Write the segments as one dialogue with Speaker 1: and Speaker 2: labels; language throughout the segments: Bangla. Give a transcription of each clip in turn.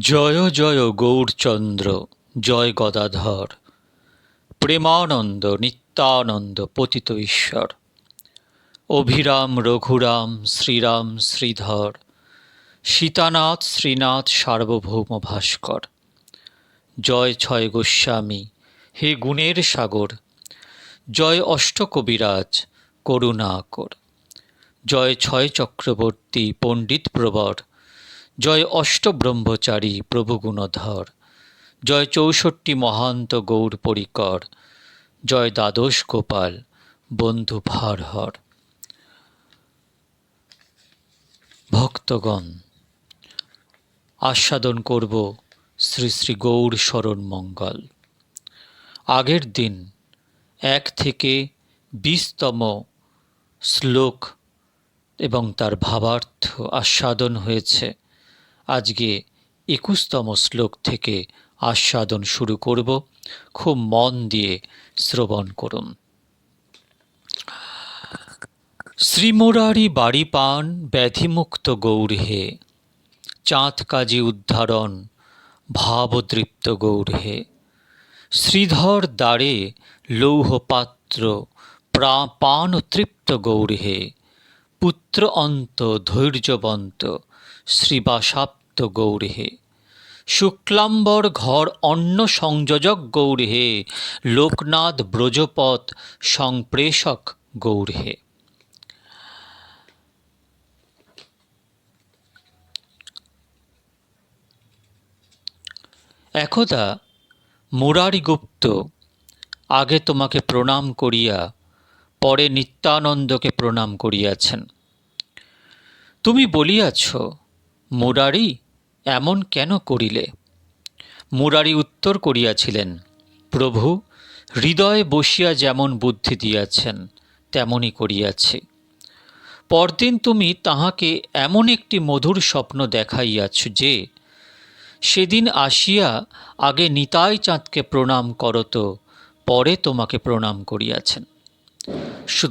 Speaker 1: জয় জয় গৌরচন্দ্র জয় গদাধর। প্রেমানন্দ, নিত্যানন্দ পতিত ঈশ্বর। অভিরাম, রঘুরাম, শ্রীরাম, শ্রীধর। সীতানাথ, শ্রীনাথ, সার্বভৌম ভাস্কর। জয় ছয় গোস্বামী, হে গুণের সাগর। জয় অষ্টকবিরাজ করুণা কর জয় ছয় চক্রবর্তী, পণ্ডিত প্রবর। জয় অষ্টব্রহ্মচারী প্রভু গুণধর, জয় চৌষট্টি মহান্ত গৌর পরিকর, জয় দ্বাদশ গোপাল বন্ধু ভারহর। ভক্তগণ, আস্বাদন করব শ্রী শ্রী গৌর শরণ মঙ্গল। আগের দিন এক থেকে বিশতম শ্লোক এবং তার ভাবার্থ আস্বাদন হয়েছে। আজকে একুশতম শ্লোক থেকে আস্বাদন শুরু করব। খুব মন দিয়ে শ্রবণ করুন। শ্রীমোরারি বাড়ি পান ব্যাধিমুক্ত গৌরহে চাঁদ কাজী উদ্ধারণ ভাবদৃপ্ত গৌরহে শ্রীধর দ্বারে লৌহ পাত্র প্রা পান তৃপ্ত গৌরহে পুত্র অন্ত ধৈর্যবন্ত শ্রীবাসাপ্ত গৌরহে। শুক্লাম্বর ঘর অন্ন সংযোজক গৌরহে। লোকনাথ ব্রজপথ সংপ্রেষক গৌরহে। একদা মুরারিগুপ্ত আগে তোমাকে প্রণাম করিয়া, পরে নিত্যানন্দকে প্রণাম করিয়াছেন। তুমি বলিয়াছ মুরারি এমন কেন করিলে? মুরারি উত্তর করিয়াছিলেন, প্রভু, হৃদয়ে বসিয়া যেমন বুদ্ধি দিয়াছেন তেমনই করিয়াছি। পরদিন তুমি তাহাকে এমন একটি মধুর স্বপ্ন দেখাইয়াছ যে, সেদিন আসিয়া আগে নিতাই চাঁদকে প্রণাম করত পরে তোমাকে প্রণাম করিয়াছেন।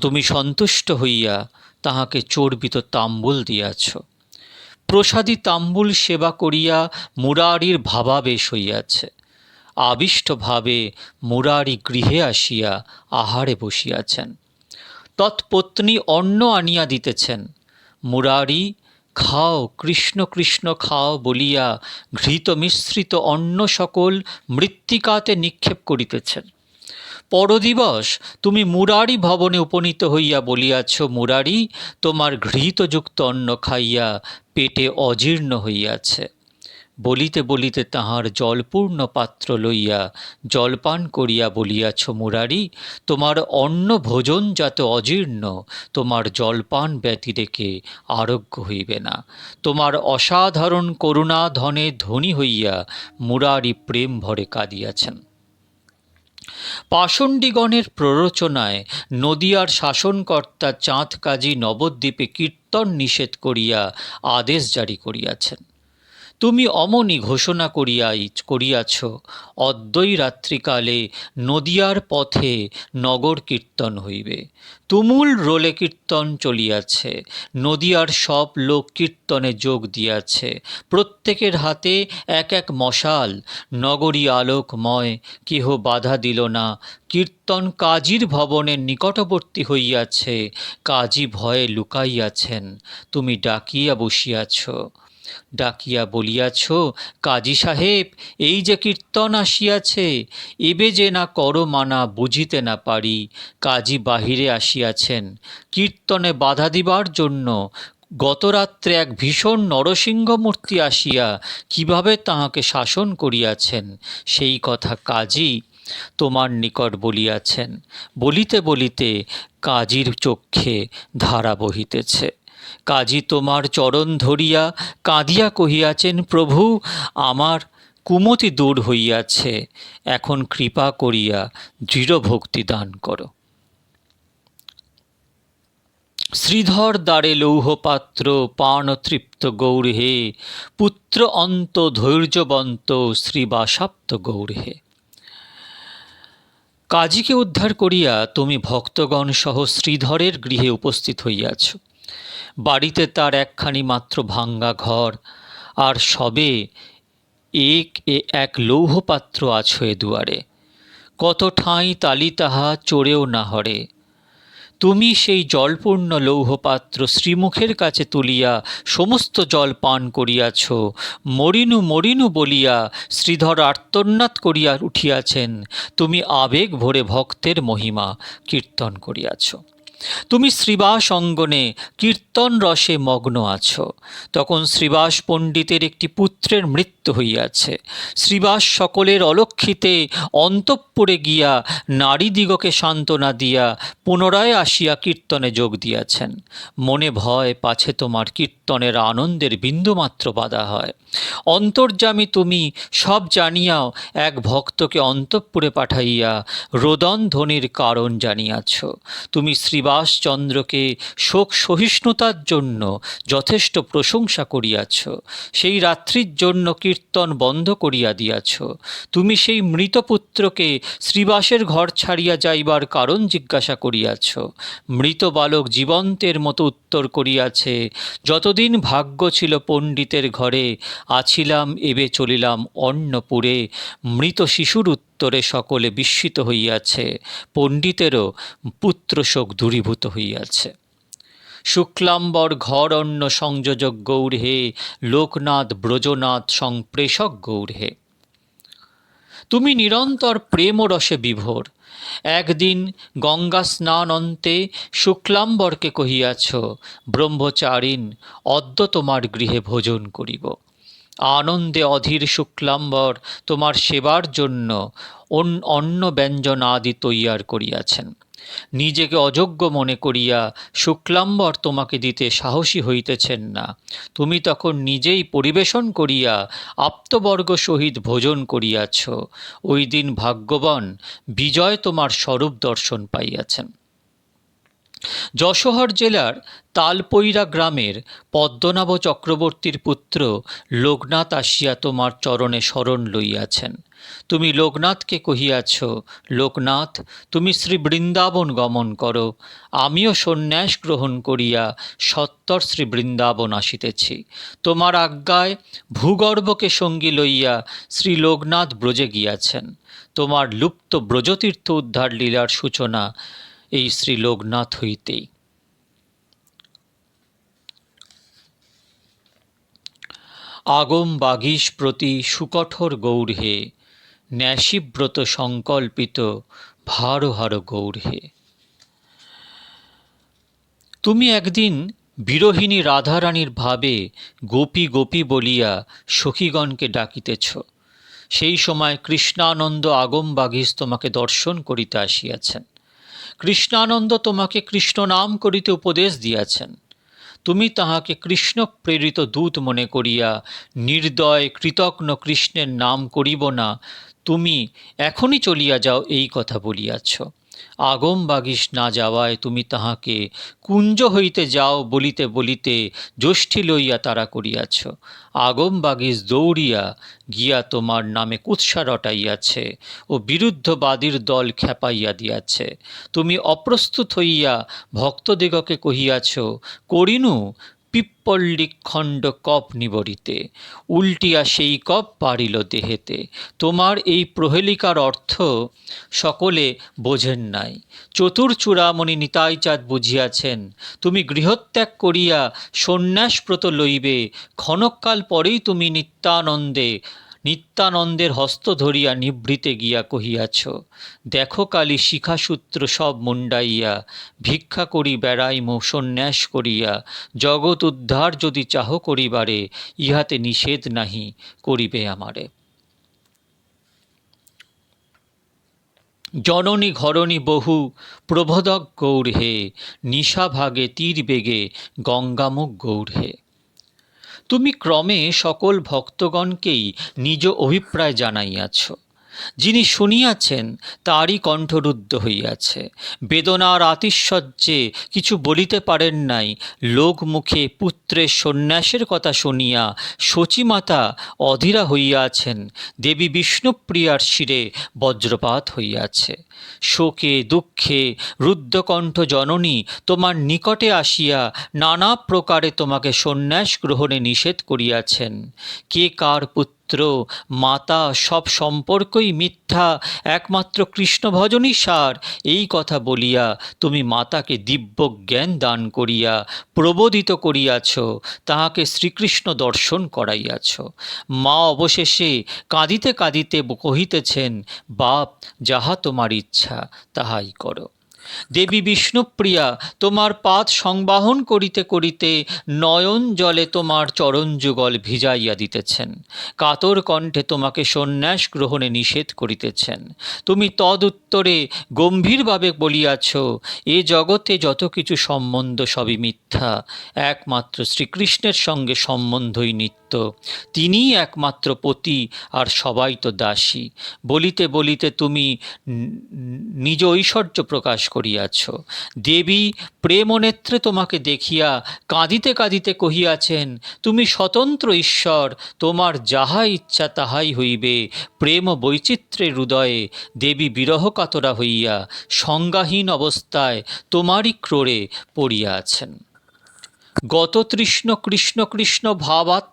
Speaker 1: তুমি সন্তুষ্ট হইয়া তাহাকে চর্বিত তাম্বুল দিয়াছ। প্রসাদী তাম্বুল সেবা করিয়া মুরারির ভাবাবেশ হইয়াছে। আবিষ্টভাবে মুরারি গৃহে আসিয়া আহারে বসিয়াছেন। তৎপত্নী অন্ন আনিয়া দিতেছেন। মুরারি, খাও, কৃষ্ণ কৃষ্ণ খাও বলিয়া ঘৃত মিশ্রিত অন্ন সকল মৃত্তিকাতে নিক্ষেপ করিতেছেন। পরদিবস তুমি মুরারি ভবনে উপনীত হইয়া বলিয়াছ, মুরারি, তোমার ঘৃতযুক্ত অন্ন খাইয়া পেটে অজীর্ণ হইয়াছে। বলিতে বলিতে তাহার জলপূর্ণ পাত্র লইয়া জলপান করিয়া বলিয়াছ, মুরারি, তোমার অন্ন ভোজন যাতে অজীর্ণ, তোমার জলপান ব্যতিরেকে আরোগ্য হইবে না। তোমার অসাধারণ করুণা ধনে ধনী হইয়া মুরারি প্রেম ভরে কাঁদিয়াছেন। পাষণ্ডীগণের প্ররোচনায় নদিয়ার শাসনকর্তা চাঁদ কাজী নবদ্বীপে কীর্তন নিষেধ করিয়া আদেশ জারি করিয়াছেন। তুমি অমনি ঘোষণা করিয়াই করিয়াছ। অদ্বৈ রাত্রিকালে নদিয়ার পথে নগর কীর্তন হইবে। তুমুল রোলে কীর্তন চলিয়াছে। নদিয়ার সব লোক কীর্তনে যোগ দিয়াছে। প্রত্যেকের হাতে এক এক মশাল। নগরী আলোকময়, কেহ বাধা দিল না। কীর্তন কাজীর ভবনের নিকটবর্তী হইয়াছে। কাজী ভয়ে লুকাইয়াছেন। তুমি ডাকিয়া বসিয়াছ। ডাকিয়া বলিয়াছ, কাজী সাহেব, এই যে কীর্তন আসিয়াছে, এবে যে না কর মানা বুঝিতে না পারি। কাজী বাহিরে আসিয়াছেন, কীর্তনে বাধা দিবার জন্য। গতরাত্রে এক ভীষণ নরসিংহ মূর্তি আসিয়া কীভাবে তাহাকে শাসন করিয়াছেন? সেই কথা কাজী তোমার নিকট বলিয়াছেন। বলিতে বলিতে কাজীর চক্ষে ধারা বহিতেছে। কাজী তোমার চরণ ধরিয়া কাঁদিয়া কহিয়াছেন, প্রভু, আমার কুমতি দূর হইয়াছে। এখন কৃপা করিয়া দৃঢ় ভক্তি দান করো। শ্রীধর দ্বারে লৌহপাত্র পান তৃপ্ত গৌরহে পুত্র অন্ত ধৈর্যবন্ত শ্রীবাসাপ্ত গৌরহে কাজীকে উদ্ধার করিয়া তুমি ভক্তগণ সহ শ্রীধরের গৃহে উপস্থিত হইয়াছ। বাড়িতে তার একখানি মাত্র ভাঙ্গা ঘর। আর সবে এক এ এক লৌহপাত্র আছো এ দুয়ারে। কত ঠাঁই তালি তাহা চড়েও না হরে। তুমি সেই জলপূর্ণ লৌহপাত্র শ্রীমুখের কাছে তুলিয়া সমস্ত জল পান করিয়াছ, মরিনু মরিনু বলিয়া শ্রীধর আর্তনাদ করিয়া উঠিয়াছেন। তুমি আবেগ ভরে ভক্তের মহিমা কীর্তন করিয়াছ। তুমি শ্রীবাস অঙ্গনে কীর্তন রসে মগ্ন আছো। তখন শ্রীবাস পণ্ডিতের একটি পুত্রের মৃত্যু হইয়াছে। শ্রীবাস সকলের অলক্ষিতে অন্তঃপুরে গিয়া নারীদিগকে সান্ত্বনা দিয়া পুনরায় আসিয়া কীর্তনে যোগ দিয়াছেন। মনে ভয় পাছে তোমার কীর্তনের আনন্দের বিন্দুমাত্র বাধা হয়। অন্তর্যামী তুমি, সব জানিয়াও, এক ভক্তকে অন্তঃপুরে পাঠাইয়া রোদন ধ্বনির কারণ জানিয়াছ। তুমি শ্রীবাসচন্দ্রকে শোক সহিষ্ণুতার জন্য যথেষ্ট প্রশংসা করিয়াছ। সেই রাত্রির জন্য কীর্তন বন্ধ করিয়া দিয়াছ। তুমি সেই মৃতপুত্রকে শ্রীবাসের ঘর ছাড়িয়া যাইবার কারণ জিজ্ঞাসা করিয়াছ। মৃত বালক জীবন্তের মতো উত্তর করিয়াছে, যতদিন ভাগ্য ছিল পণ্ডিতের ঘরে আছিলাম, এবে চলিলাম অন্নপুরে। মৃত শিশুর উত্তরে সকলে বিস্মিত হইয়াছে। পণ্ডিতেরও পুত্রশোক দূরীভূত হইয়াছে। শুক্লাম্বর ঘর অন্য সংযোজক গৌর হে, লোকনাথ ব্রজনাথ সংপ্রেষক গৌর হে। তুমি নিরন্তর প্রেম রসে বিভোর। একদিন গঙ্গা স্নান অন্তে শুক্লাম্বরকে কহিয়াছ, ব্রহ্মচারিণ, অদ্য তোমার গৃহে ভোজন করিব। আনন্দে অধীর শুক্লাম্বর তোমার সেবার জন্য অন্য ব্যঞ্জন আদি তৈয়ার করিয়াছেন। নিজেকে অযোগ্য মনে করিয়া শুক্লাম্বর তোমাকে দিতে সাহসী হইতেছেন না। তুমি তখন নিজেই পরিবেশন করিয়া আপ্তবর্গ সহিত ভোজন করিয়াছ। ওই দিন ভাগ্যবান বিজয় তোমার স্বরূপ দর্শন পাইয়াছেন। যশোহর জেলার তালপৈরা গ্রামের পদ্মনাভ চক্রবর্তীর পুত্র লোকনাথ আসিয়া তোমার চরণে শরণ লইয়াছেন। তুমি লোকনাথকে কহিয়াছ, লোকনাথ, তুমি শ্রী বৃন্দাবন গমন করো। আমিও সন্ন্যাস গ্রহণ করিয়া সত্তর শ্রী বৃন্দাবন আসিতেছি। তোমার আজ্ঞায় ভূগর্ভকে সঙ্গী লইয়া শ্রী লোকনাথ ব্রজে গিয়াছেন। তোমার লুপ্ত ব্রজতীর্থ উদ্ধার লীলার সূচনা এই শ্রী লোকনাথ হইতেই আগম বাগীশ প্রতি সুকঠোর গৌরহে ন্যাসিব্রত সংকল্পিত ভারহার গৌরহে তুমি একদিন বিরোহিণী রাধারানীর ভাবে গোপী গোপী বলিয়া সখীগণকে ডাকিতেছ। সেই সময় কৃষ্ণানন্দ আগম বাগীশ তোমাকে দর্শন করিতে আসিয়াছেন। কৃষ্ণানন্দ তোমাকে কৃষ্ণ নাম করিতে উপদেশ দিয়াছেন। তুমি তাহাকে কৃষ্ণ প্রেরিত দূত মনে করিয়া নির্দয় কৃতজ্ঞ কৃষ্ণের নাম করিব না। তুমি এখনই চলিয়া যাও এই কথা বলিয়াছ। আগম বাগিস না যাওয়ায় তুমি তাহাকে কুঞ্জ হইতে যাও বলিতে বলিতে জ্যোষ্ঠী লইয়া তারা করিয়াছ। আগম বাগিস দৌড়িয়া গিয়া তোমার নামে কুৎসা রটাইয়াছে ও বিরুদ্ধবাদীর দল খেপাইয়া দিয়াছে। তুমি অপ্রস্তুত হইয়া ভক্তদিগকে কহিয়াছ, করিনু পিপ্পল্লিক খণ্ড কপ নিবরিতে উল্টিয়া সেই কপ পারিল দেহেতে। তোমার এই প্রহেলিকার অর্থ, সকলে বোঝেন নাই। চতুর্চূড়ামণি নিতাইচাঁদ বুঝিয়াছেন, তুমি গৃহত্যাগ করিয়া সন্ন্যাসব্রত লইবে, ক্ষণকাল পরেই তুমি নিত্যানন্দে নিত্যানন্দের হস্ত ধরিয়া নিভৃতে গিয়া কহিয়াছ, দেখো কালী শিখাসূত্র সব মুন্ডাইয়া, ভিক্ষা করি বেড়াইম সন্ন্যাস করিয়া, জগৎ উদ্ধার যদি চাহ করিবারে, ইহাতে নিষেধ নাহি করিবে আমারে। জননী ঘরণী বহু প্রবোধক গৌর হে নিশাভাগে তীর বেগে গঙ্গামুখ গৌর হে। তুমি ক্রমে সকল ভক্তগণকেই নিজ অভিপ্রায় জানাইয়াছ। যিনি শুনিয়াছেন, তারই কণ্ঠরুদ্ধ হইয়াছে। বেদনার আতিশয্যে কিছু বলিতে পারেন নাই। লোক মুখে পুত্রের সন্ন্যাসের কথা শুনিয়া শচীমাতা অধীরা হইয়াছেন। দেবী বিষ্ণুপ্রিয়ার শিরে বজ্রপাত হইয়াছে। শোকে, দুঃখে রুদ্ধকণ্ঠ জননী তোমার নিকটে আসিয়া নানা প্রকারে তোমাকে সন্ন্যাস গ্রহণে নিষেধ করিয়াছেন। কে কার পুত্র পুত্র, মাতা সব সম্পর্কই মিথ্যা, একমাত্র কৃষ্ণ ভজনই সার। এই কথা বলিয়া তুমি মাতাকে দিব্য জ্ঞান দান করিয়া প্রবোদিত করিয়াছ, তাহাকে শ্রীকৃষ্ণ দর্শন করাইয়াছ। মা অবশেষে কাঁদিতে কাঁদিতে কহিতেছেন, বাপ, যাহা তোমার ইচ্ছা, তাহাই করো। দেবী বিষ্ণুপ্রিয়া তোমার পাত সংবাহন করিতে করিতে নয়ন জলে তোমার চরণ যুগল ভিজাইয়া দিতেছেন। কাতর কণ্ঠে তোমাকে সন্ন্যাস গ্রহণে নিষেধ করিতেছেন। তুমি তদুত্তরে গম্ভীরভাবে বলিয়াছ, এ জগতে যত কিছু সম্বন্ধ সবই মিথ্যা। একমাত্র শ্রীকৃষ্ণের সঙ্গে সম্বন্ধই নিত্য তিনিই একমাত্র পতি আর সবাই তো দাসী। বলিতে বলিতে তুমি নিজ ঐশ্বর্য প্রকাশ করিয়াছ। দেবী প্রেমনেত্রে তোমাকে দেখিয়া কাঁদিতে কাঁদিতে কহিয়াছেন, তুমি স্বতন্ত্র ঈশ্বর, তোমার যাহা ইচ্ছা তাহাই হইবে। প্রেম বৈচিত্র্যের হৃদয়ে দেবী বিরহ কাতরা হইয়া সংজ্ঞাহীন অবস্থায় তোমারই ক্রোড়ে পড়িয়া আছেন গত তৃষ্ণ কৃষ্ণ কৃষ্ণ ভাবাত্মস্থ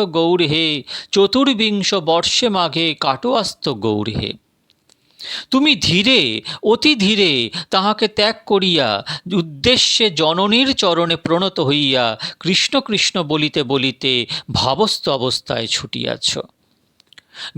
Speaker 1: গৌর হে, চতুর্বিংশ বর্ষে মাঘে কাটোয়াস্ত গৌর হে। তুমি ধীরে, অতি ধীরে তাহাকে ত্যাগ করিয়া, উদ্দেশ্যে জননীর চরণে প্রণত হইয়া, কৃষ্ণ কৃষ্ণ বলিতে বলিতে ভাবস্থ অবস্থায় ছুটিয়াছ।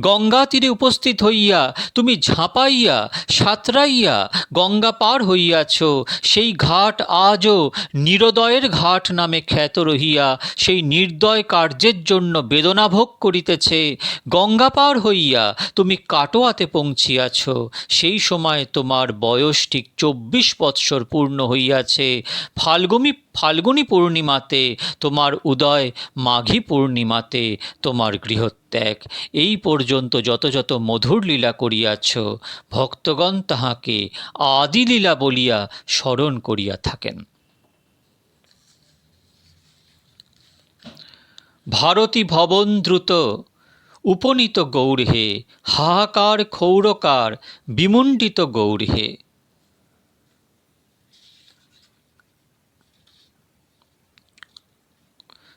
Speaker 1: গঙ্গা তীরে উপস্থিত হইয়া তুমি ঝাঁপাইয়া, সাঁতরাইয়া গঙ্গা পার হইয়াছ। সেই ঘাট আজও নিরদয়ের ঘাট নামে খ্যাত রহিয়া, সেই নির্দয় কার্যের জন্য বেদনা ভোগ করিতেছে। গঙ্গা পার হইয়া তুমি কাটোয়াতে পৌঁছিয়াছ। সেই সময় তোমার বয়স ঠিক চব্বিশ বৎসর পূর্ণ হইয়াছে। ফাল্গুনি ফাল্গুনি পূর্ণিমাতে তোমার উদয় মাঘী পূর্ণিমাতে তোমার গৃহত্যাগ এই পর্যন্ত যত যত মধুর লীলা করিয়াছ, ভক্তগণ তাহাকে আদিলীলা বলিয়া স্মরণ করিয়া থাকেন। ভারতী ভবন দ্রুত উপনীত গৌরহে হাহাকার ক্ষৌরকার বিমণ্ডিত গৌরহে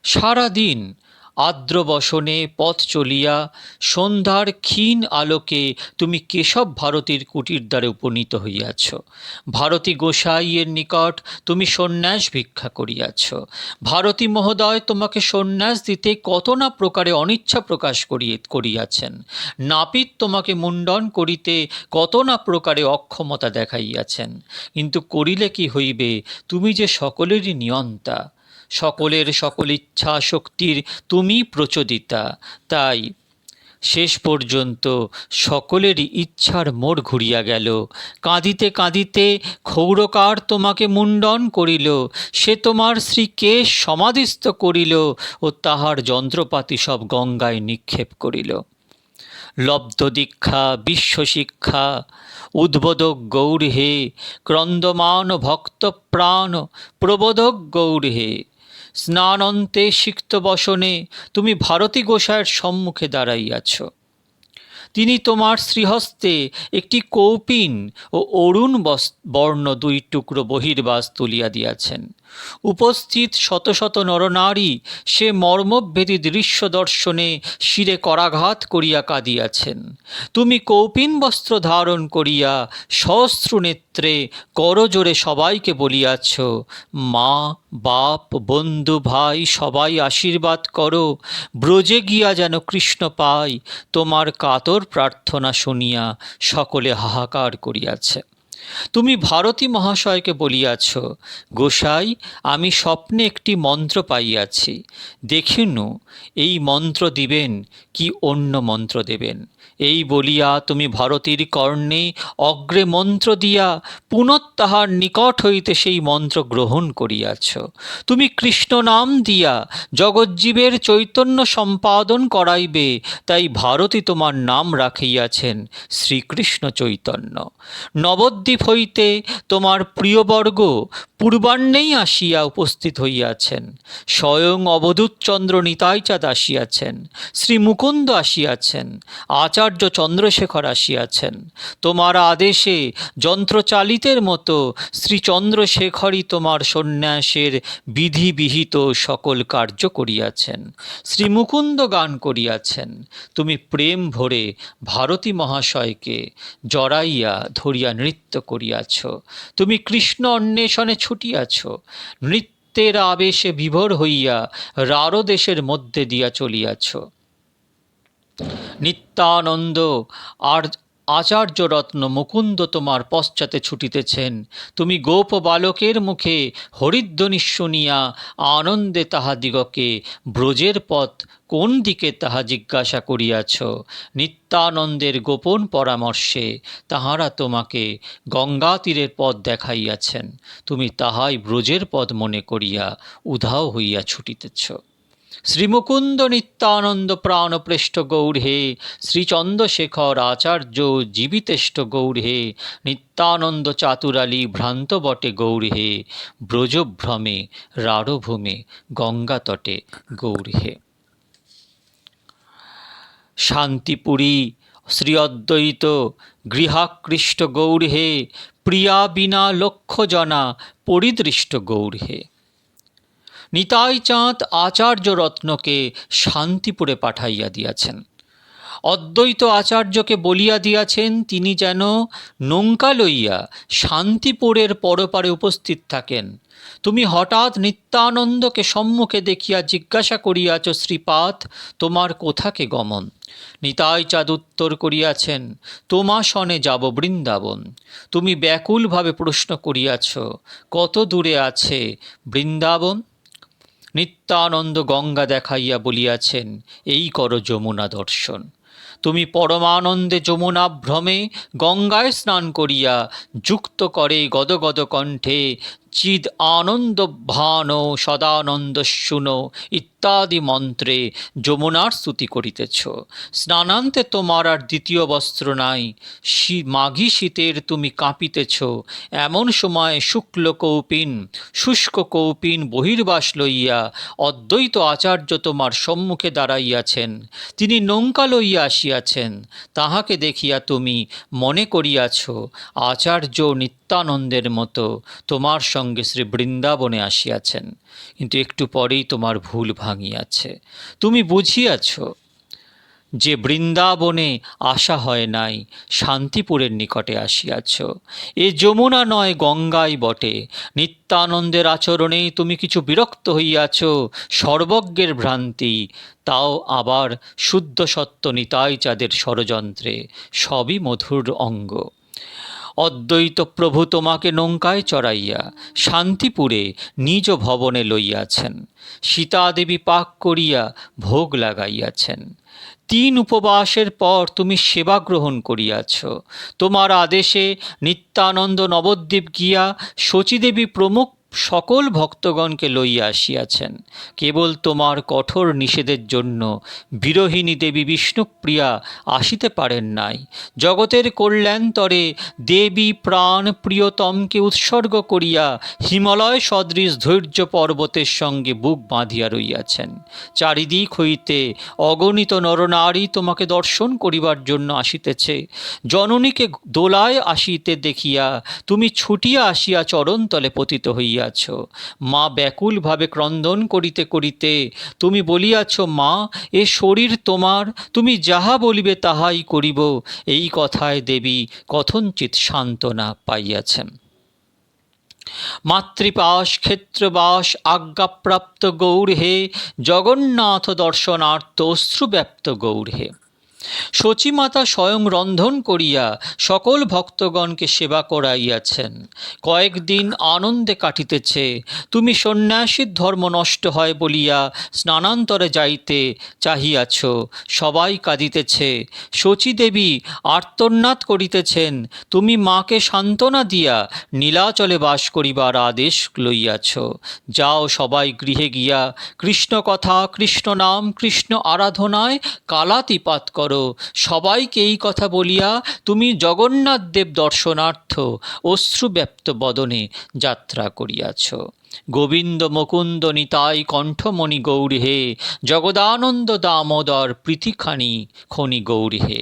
Speaker 1: সারাদিন আর্দ্র বসনে পথ চলিয়া সন্ধ্যার ক্ষীণ আলোকে তুমি কেশব ভারতীর কুটির দ্বারে উপনীত হইয়াছ। ভারতী গোসাইয়ের নিকট তুমি সন্ন্যাস ভিক্ষা করিয়াছ। ভারতী মহোদয় তোমাকে সন্ন্যাস দিতে কত না প্রকারে অনিচ্ছা প্রকাশ করিয়ে, করিয়াছেন। নাপিত তোমাকে মুণ্ডন করিতে কত না প্রকারে অক্ষমতা দেখাইয়াছেন। কিন্তু করিলে কি হইবে? তুমি যে সকলেরই নিয়ন্তা। সকলের সকল ইচ্ছা শক্তির তুমি প্রচোদিতা। তাই শেষ পর্যন্ত সকলের ইচ্ছার মোড় ঘুরিয়া গেল। কাঁদিতে কাঁদিতে ক্ষৌরকার তোমাকে মুণ্ডন করিল। সে তোমার শ্রীকেশ সমাধিস্থ করিল ও তাহার যন্ত্রপাতি সব গঙ্গায় নিক্ষেপ করিল। লব্ধ দীক্ষা বিশ্বশিক্ষা উদ্বোধক গৌর হে, ক্রন্দমান ভক্ত প্রাণ, প্রবোধক গৌর হে। স্নানন্তে সিক্ত বসনে তুমি ভারতী গোসাইয়ের সম্মুখে দাঁড়াইয়াছ। তিনি তোমার শ্রীহস্তে একটি কৌপিন ও অরুণ বর্ণ দুই টুকরো বহির্বাস তুলিয়া দিয়াছেন। উপস্থিত শত শত নরনারী সে মর্মভেদী দৃশ্য দর্শনে শিরে করাঘাত করিয়া কাঁদিয়াছেন। তুমি কৌপিন বস্ত্র ধারণ করিয়া সহস্র নেত্রে করজোরে সবাইকে বলিয়াছ, মা, বাপ, বন্ধু, ভাই, সবাই আশীর্বাদ করো, ব্রজে গিয়া যেন কৃষ্ণ পাই, তোমার কাতর প্রার্থনা শুনিয়া সকলে হাহাকার করিয়াছে। তুমি ভারতী মহাশয়কে বলিয়াছ, গোসাই, আমি স্বপ্নে একটি মন্ত্র পাইয়াছি। দেখিনু, এই মন্ত্র দিবেন, কি অন্য মন্ত্র দেবেন? এই বলিয়া তুমি ভারতীর কর্ণে অগ্রে মন্ত্র দিয়া পুনঃ তাহার নিকট হইতে সেই মন্ত্র গ্রহণ করিয়াছ। তুমি কৃষ্ণ নাম দিয়া জগজ্জীবের চৈতন্য সম্পাদন করাইবে, তাই ভারতী তোমার নাম রাখিয়াছেন শ্রীকৃষ্ণ চৈতন্য। নবদ্বীপ হইতে তোমার প্রিয়বর্গ পূর্বাহ্নেই আসিয়া উপস্থিত হইয়াছেন। স্বয়ং অবধূতচন্দ্র নিতাইচাঁদ আসিয়াছেন শ্রী মুকুন্দ আসিয়াছেন, আচার্য চন্দ্রশেখর আসিয়াছেন। তোমার আদেশে যন্ত্রচালিতের মতো শ্রীচন্দ্রশেখরই তোমার সন্ন্যাসের বিধিবিহিত সকল কার্য করিয়াছেন, শ্রীমুকুন্দ গান করিয়াছেন। তুমি প্রেম ভরে ভারতী মহাশয়কে জড়াইয়া ধরিয়া নৃত্য করিয়াছ। তুমি কৃষ্ণ অন্বেষণে ছুটিয়াছ। নৃত্যের আবেশে বিভোর হইয়া রারো দেশের মধ্যে দিয়া চলিয়াছ। নিত্যানন্দ আর আচার্যরত্ন মুকুন্দ তোমার পশ্চাতে ছুটিতেছেন। তুমি গোপ বালকের মুখে হরিধ্বনি শুনিয়া আনন্দে তাহাদিগকে ব্রজের পথ কোন দিকে তাহা জিজ্ঞাসা করিয়াছ? নিত্যানন্দের গোপন পরামর্শে তাহারা তোমাকে গঙ্গা তীরের পথ দেখাইয়াছেন। তুমি তাহাই ব্রজের পথ মনে করিয়া উধাও হইয়া ছুটিতেছ। শ্রীমুকুন্দ নিত্যানন্দ প্রাণপ্রেষ্ঠ গৌর হে, শ্রীচন্দ্রশেখর আচার্য জীবিতেষ্ট হে, নিত্যানন্দ চাতুরালী ভ্রান্ত বটে হে, ব্রজভ্রমে রাঢ়ভূমে গঙ্গা তটে গৌর শান্তিপুরী শ্রী অদ্বৈত গৃহাকৃষ্ট গৌর হে, প্রিয়া বিনা লক্ষ্য জনা, পরিদৃষ্ট গৌর হে নিতাই চাঁদ আচার্য রত্নকে শান্তিপুরে পাঠাইয়া দিয়াছেন। অদ্বৈত আচার্যকে বলিয়া দিয়াছেন, তিনি যেন নৌকা লইয়া শান্তিপুরের পরপারে উপস্থিত থাকেন। তুমি হঠাৎ নিত্যানন্দকে সম্মুখে দেখিয়া জিজ্ঞাসা করিয়াছ শ্রীপাত তোমার কোথাকে গমন? নিতাই চাঁদ উত্তর করিয়াছেন তোমা সনে যাব বৃন্দাবন। তুমি ব্যাকুলভাবে প্রশ্ন করিয়াছ, কত দূরে আছে বৃন্দাবন? নিত্যানন্দ গঙ্গা দেখাইয়া বলিয়াছেন, এই কর যমুনা দর্শন। তুমি পরমানন্দে যমুনা ভ্রমে গঙ্গায় স্নান করিয়া যুক্ত করে গদগদ কণ্ঠে চিদ আনন্দ ভান সদানন্দ শুনো ইত্যাদি মন্ত্রে যমুনার স্তুতি করিতেছ। স্নানান্তে তোমার আর দ্বিতীয় বস্ত্র নাই। মাঘী শীতের তুমি কাঁপিতেছ। এমন সময় শুক্ল কৌপিন, শুষ্ক কৌপিন বহির্বাস লইয়া অদ্বৈত আচার্য তোমার সম্মুখে দাঁড়াইয়াছেন। তিনি নৌকা লইয়া আসিয়াছেন। তাহাকে দেখিয়া তুমি মনে করিয়াছ, আচার্য নিত্যানন্দের মতো, তোমার সঙ্গে শ্রী বৃন্দাবনে আসিয়াছেন, কিন্তু একটু পরেই তোমার ভুল ভাঙিয়াছে। তুমি বুঝিয়াছ যে বৃন্দাবনে আসা হয় নাই, শান্তিপুরের নিকটে আসিয়াছ। এ যমুনা নয়, গঙ্গাই বটে। নিত্যানন্দের আচরণেই তুমি কিছু বিরক্ত হইয়াছ, সর্বজ্ঞের ভ্রান্তি, তাও আবার শুদ্ধ সত্য নিতাই চাঁদের ষড়যন্ত্রে, সবই মধুর অঙ্গ। অদ্বৈত প্রভু তোমাকে নৌকায় চড়াইয়া শান্তিপুরে নিজ ভবনে লইয়াছেন। সীতাদেবী পাক করিয়া ভোগ লাগাইয়াছেন। তিন উপবাসের পর তুমি সেবা গ্রহণ করিয়াছ। তোমার আদেশে নিত্যানন্দ নবদ্বীপ গিয়া শচীদেবী প্রমুখ সকল ভক্তগণকে লইয়া আসিয়াছেন। কেবল তোমার কঠোর নিষেধের জন্য বিরোহিনী দেবী বিষ্ণুপ্রিয়া আসিতে পারেন নাই। জগতের কল্যাণতরে দেবী প্রাণ প্রিয়তমকে উৎসর্গ করিয়া হিমালয় সদৃশ ধৈর্য পর্বতের সঙ্গে বুক বাঁধিয়া রইয়াছেন। চারিদিক হইতে অগণিত নরনারী তোমাকে দর্শন করিবার জন্য আসিতেছে। জননীকে দোলায় আসিতে দেখিয়া তুমি ছুটিয়া আসিয়া চরণতলে পতিত হইয়া বলিয়াছ, মা ব্যাকুলভাবে ক্রন্দন করিতে করিতে তুমি বলিয়াছ, মা, এ শরীর তোমার, তুমি যাহা বলিবে তাহাই করিব। এই কথায় দেবী কথঞ্চিত সান্ত্বনা পাইয়াছেন। মাতৃপাশ, ক্ষেত্রবাস, আজ্ঞাপ্রাপ্ত গৌর হে, জগন্নাথ দর্শনার্থ অশ্রুব্যাপ্ত গৌর হে। শচীমাতা স্বয়ং রন্ধন করিয়া সকল ভক্তগণকে সেবা করাইয়াছেন। কয়েকদিন আনন্দে কাটিতেছে। তুমি সন্ন্যাসীর ধর্ম নষ্ট হয় বলিয়া স্নানান্তরে যাইতে চাহিয়াছ। সবাই কাঁদিতেছে। শচীদেবী আর্তনাদ করিতেছেন। তুমি মাকে সান্ত্বনা দিয়া নীলাচলে বাস করিবার আদেশ লইয়াছ। যাও সবাই গৃহে গিয়া কৃষ্ণ কথা কৃষ্ণ নাম কৃষ্ণ আরাধনায় কালাতিপাত কর। করো। সবাইকে এই কথা বলিয়া তুমি জগন্নাথ দেব দর্শনার্থ অশ্রুব্যাপ্ত বদনে যাত্রা করিয়াছ। গোবিন্দ মুকুন্দ নিতাই কণ্ঠমণি গৌর হে, জগদানন্দ দামোদর পৃথিখানি খনি গৌর হে।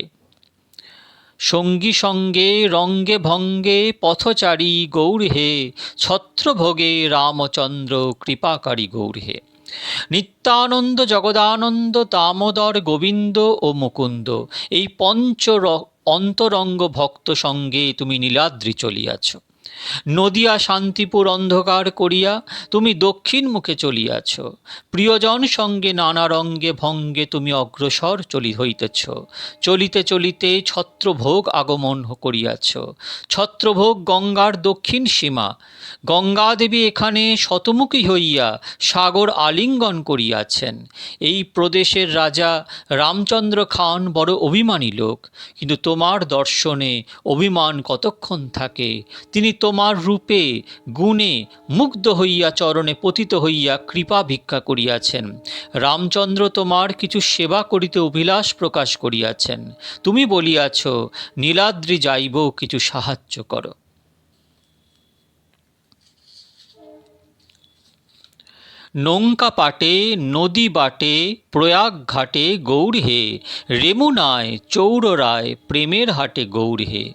Speaker 1: সঙ্গী সঙ্গে, রঙ্গে ভঙ্গে পথচারী গৌর হে, ছত্রভোগে রামচন্দ্র কৃপাকারী গৌর হে। নিত্যানন্দ, জগদানন্দ, দামোদর, গোবিন্দ ও মুকুন্দ, এই পঞ্চ অন্তরঙ্গ ভক্ত সঙ্গে তুমি নীলাদ্রি চলিয়াছ। নদিয়া শান্তিপুর অন্ধকার করিয়া তুমি দক্ষিণ মুখে চলিয়াছ। প্রিয়জন সঙ্গে নানা রঙ্গে ভঙ্গে তুমি অগ্রসর চলি হইতেছ। চলিতে চলিতে ছত্রভোগ আগমন করিয়াছ। ছত্রভোগ গঙ্গার দক্ষিণ সীমা গঙ্গাদেবী এখানে শতমুখী হইয়া সাগর আলিঙ্গন করিয়াছেন। এই প্রদেশের রাজা রামচন্দ্র খান বড় অভিমানী লোক, কিন্তু তোমার দর্শনে অভিমান কতক্ষণ থাকে? তিনি তোমার রূপে, গুণে মুগ্ধ হইয়া চরণে পতিত হইয়া কৃপা ভিক্ষা করিয়াছেন। রামচন্দ্র তোমার কিছু সেবা করিতে অভিলাষ প্রকাশ করিয়াছেন। তুমি বলিয়াছ, নীলাদ্রি যাইব, কিছু সাহায্য করো। নৌকা পাটে, নদী বাটে, প্রয়াগ ঘাটে গৌর হে রেমুনায় চৌড়রায় প্রেমের হাটে গৌর হে।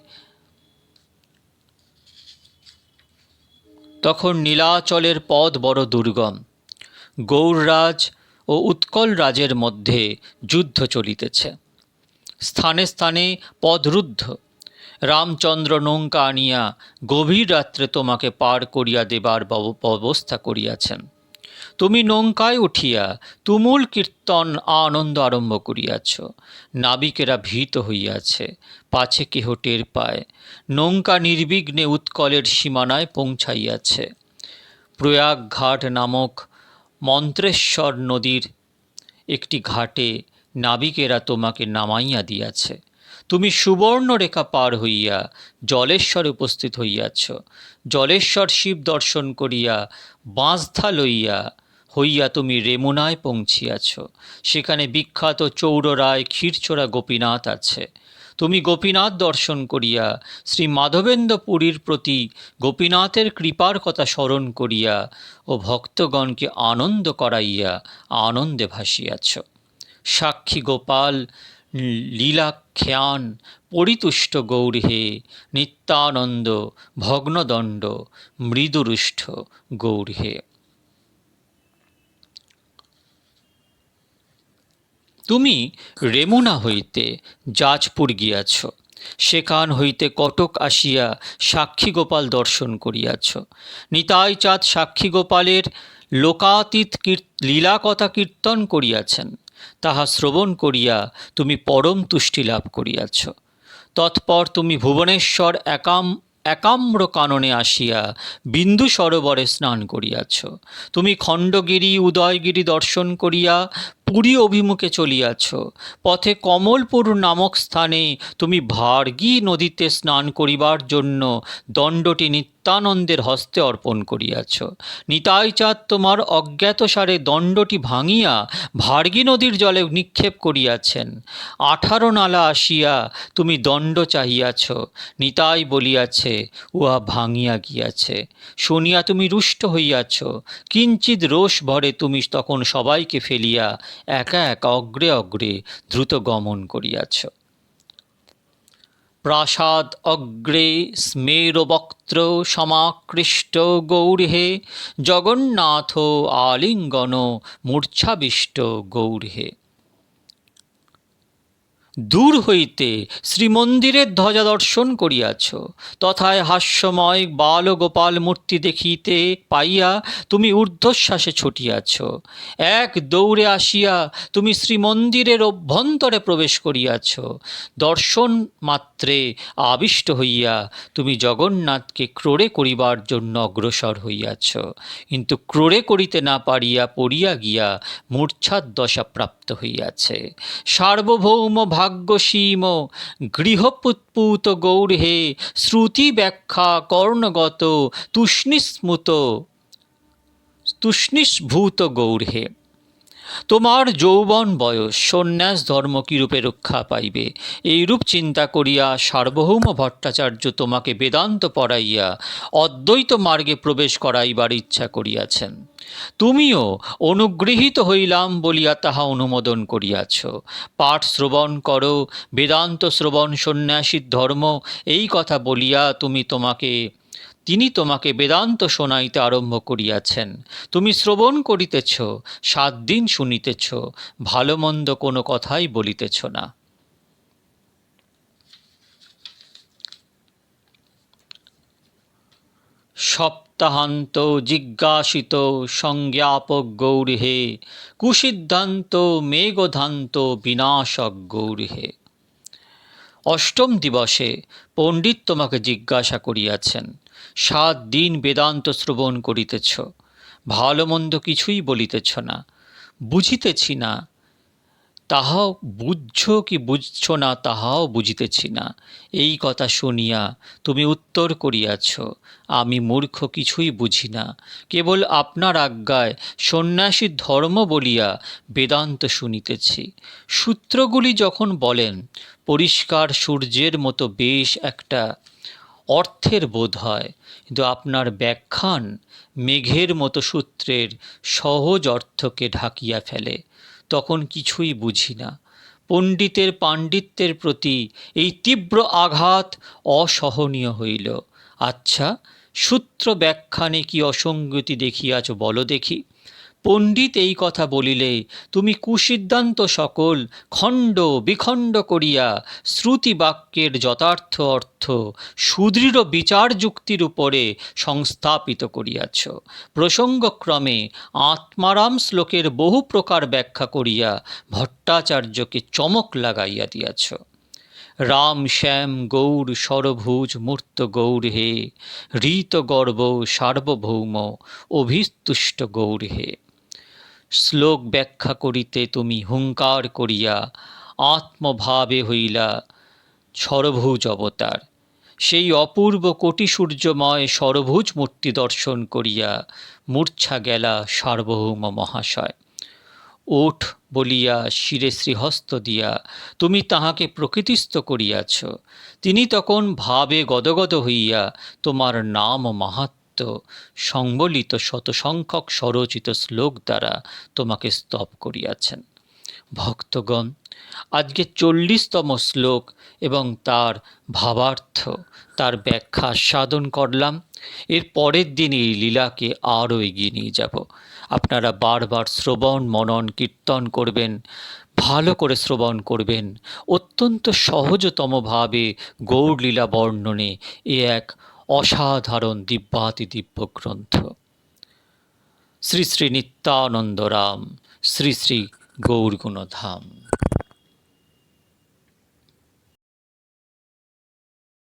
Speaker 1: তখন নীলাচলের পথ বড় দুর্গম। গৌররাজ ও উৎকল রাজের মধ্যে যুদ্ধ চলিতেছে। স্থানে স্থানে পদরুদ্ধ রামচন্দ্র নৌকা আনিয়া গভীর রাত্রে তোমাকে পার করিয়া দেবার ব্যবস্থা করিয়াছেন। তুমি নৌকায় উঠিয়া তুমুল কীর্তন আনন্দ আরম্ভ করিয়াছ। নাবিকেরা ভীত হইয়াছে, পাছে কেহ টের পায়। নৌকা নির্বিঘ্নে উৎকলের সীমানায় পৌঁছাইয়াছে। প্রয়াগ ঘাট নামক মন্ত্রেশ্বর নদীর একটি ঘাটে নাবিকেরা তোমাকে নামাইয়া দিয়াছে। তুমি সুবর্ণরেখা পার হইয়া জলেশ্বরে উপস্থিত হইয়াছ। জলেশ্বর শিব দর্শন করিয়া বাঁশধা লইয়া হইয়া তুমি রেমুনায় পৌঁছিয়াছ। সেখানে বিখ্যাত চৌড়রায় ক্ষীরচোরা গোপীনাথ আছে। তুমি গোপীনাথ দর্শন করিয়া, শ্রী মাধবেন্দ্র পুরীর প্রতি গোপীনাথের কৃপার কথা স্মরণ করিয়া ও ভক্তগণকে আনন্দ করাইয়া আনন্দে ভাসিয়াছ। সাক্ষী গোপাল, লীলাখ্যান, পরিতুষ্ট গৌর হে, নিত্যানন্দ, ভগ্নদণ্ড, মৃদুরুষ্ঠ গৌর তুমি রেমুনা হইতে জাজপুর গিয়াছ, সেখান হইতে কটক আসিয়া সাক্ষী গোপাল দর্শন করিয়াছ। নিতাই চাঁদ সাক্ষী গোপালের লোকাতীত লীলাকথা কীর্তন করিয়াছেন, তাহা শ্রবণ করিয়া তুমি পরম তুষ্টি লাভ করিয়াছ। তৎপর তুমি ভুবনেশ্বর একাম একাম্র কাননে আসিয়া বিন্দু সরোবরে স্নান করিয়াছ। তুমি খণ্ডগিরি, উদয়গিরি দর্শন করিয়া পুরী অভিমুখে চলিয়াছ। পথে কমলপুর নামক স্থানে তুমি ভার্গী নদীতে স্নান করিবার জন্য দণ্ডটি নিত্যানন্দের হস্তে অর্পণ করিয়াছ। নিতাই চাঁদ তোমার অজ্ঞাতসারে দণ্ডটি ভাঙিয়া ভার্গী নদীর জলে নিক্ষেপ করিয়াছেন। আঠারো নালা আসিয়া তুমি দণ্ড চাহিয়াছ। নিতাই বলিয়াছে, উহা ভাঙিয়া গিয়াছে। শুনিয়া তুমি রুষ্ট হইয়াছ। কিঞ্চিত রোষ ভরে তুমি তখন সবাইকে ফেলিয়া একা এক অগ্রে অগ্রে দ্রুত গমন করিয়াছ। প্রাসাদ অগ্রে স্মেরবক্ত্র সমাকৃষ্ট গৌরহে, জগন্নাথ আলিঙ্গন মূর্ছাবিষ্ট গৌরহে। দূর হইতে শ্রীমন্দিরের ধ্বজা দর্শন করিয়াছ। তথায় হাস্যময় বালগোপাল মূর্তি দেখিতে পাইয়া তুমি ঊর্ধ্বশ্বাসে ছুটিয়াছ। এক দৌড়ে আসিয়া তুমি শ্রীমন্দিরের অভ্যন্তরে প্রবেশ করিয়াছ। দর্শন মাত্রে আবিষ্ট হইয়া তুমি জগন্নাথকে ক্রোড়ে করিবার জন্য অগ্রসর হইয়াছ। কিন্তু ক্রোড়ে করিতে না পারিয়া পড়িয়া গিয়া মূর্ছার দশা প্রাপ্ত হইয়াছে। সার্বভৌম ভাগ্যসীম গৃহপুৎপুত গৌরহে শ্রুতি ব্যাখ্যা কর্ণগত তুষ্ণিস্মুত তুষ্ণিস্ভূত গৌরহে। তোমার যৌবন বয়স, সন্ন্যাস ধর্ম কিরূপে রক্ষা পাইবে? এইরূপ চিন্তা করিয়া সার্বভৌম ভট্টাচার্য তোমাকে বেদান্ত পড়াইয়া অদ্বৈত মার্গে প্রবেশ করাইবার ইচ্ছা করিয়াছেন। তুমিও অনুগৃহীত হইলাম বলিয়া তাহা অনুমোদন করিয়াছ। পাঠ শ্রবণ করো, বেদান্ত শ্রবণ, সন্ন্যাসীর ধর্ম, এই কথা বলিয়া তুমি তোমাকে তিনি তোমাকে বেদান্ত শোনাইতে আরম্ভ করিয়াছেন। তুমি শ্রবণ করিতেছ, সাত দিন শুনিতেছ, ভালো মন্দ কোনো কথাই বলিতেছ না। সপ্তাহান্ত জিজ্ঞাসিত সংজ্ঞাপক গৌরহে, কুসিদ্ধান্ত মেঘধান্ত বিনাশক গৌরহে। অষ্টম দিবসে পণ্ডিত তোমাকে জিজ্ঞাসা করিয়াছেন সাত দিন বেদান্ত শ্রবণ করিতেছ। ভালো মন্দ কিছুই বলিতেছ না। বুঝিতেছি না, তাহাও বুঝছ কি বুঝছ না তাহাও বুঝিতেছি না। এই কথা শুনিয়া তুমি উত্তর করিয়াছ, আমি মূর্খ কিছুই বুঝি না। কেবল আপনার আজ্ঞায় সন্ন্যাসীর ধর্ম বলিয়া বেদান্ত শুনিতেছি। সূত্রগুলি যখন বলেন, পরিষ্কার সূর্যের মতো বেশ একটা অর্থের বোধ হয়, কিন্তু আপনার ব্যাখ্যান মেঘের মতো সূত্রের সহজ অর্থকে ঢাকিয়া ফেলে। তখন কিছুই বুঝি না। পণ্ডিতের পাণ্ডিত্যের প্রতি এই তীব্র আঘাত অসহনীয় হইল। আচ্ছা সূত্র ব্যাখ্যানে কি অসঙ্গতি দেখিয়াছ বলো দেখি। পণ্ডিত এই কথা বলিলে, তুমি কুসিদ্ধান্ত সকল, খণ্ড বিখণ্ড করিয়া শ্রুতি বাক্যের যথার্থ অর্থ সুদৃঢ় বিচার যুক্তির উপরে সংস্থাপিত করিয়াছ। প্রসঙ্গক্রমে আত্মারাম শ্লোকের বহু প্রকার ব্যাখ্যা করিয়া ভট্টাচার্যকে চমক লাগাইয়া দিয়াছ। রাম শ্যাম গৌর সরভুজ মূর্ত গৌর হে ঋত গর্ব সার্বভৌম অভিস্তুষ্ট গৌর হে। শ্লোক ব্যাখ্যা করিতে তুমি হুঙ্কার করিয়া আত্মভাবে হইলা সরভুজ অবতার। সেই অপূর্ব কোটি সূর্যময় সরভুজ মূর্তি দর্শন করিয়া মূর্ছা গেলা সার্বভৌম মহাশয়। ওঠ বলিয়া শিরে শ্রীহস্ত দিয়া তুমি তাহাকে প্রকৃতিস্থ করিয়াছ। তিনি তখন ভাবে গদগদ হইয়া তোমার নাম ও মাহাত্ম সংবলিত শতসংখ্যক স্বরচিত শ্লোক দ্বারা তোমাকে স্তব করিয়াছেন। ভক্তগণ, আজকে চল্লিশতম শ্লোক এবং তার ভাবার্থ, তার ব্যাখ্যা সাধন করলাম। এর পরের দিন এই লীলাকে আরও এগিয়ে নিয়ে যাব। আপনারা বারবার শ্রবণ, মনন, কীর্তন করবেন, ভালো করে শ্রবণ করবেন। অত্যন্ত সহজতমভাবে গৌরলীলা বর্ণনে এ এক অসাধারণ দিব্যাতি দিব্য গ্রন্থ শ্রী শ্রী নিত্যানন্দরাম শ্রী শ্রী গৌরগুণধাম।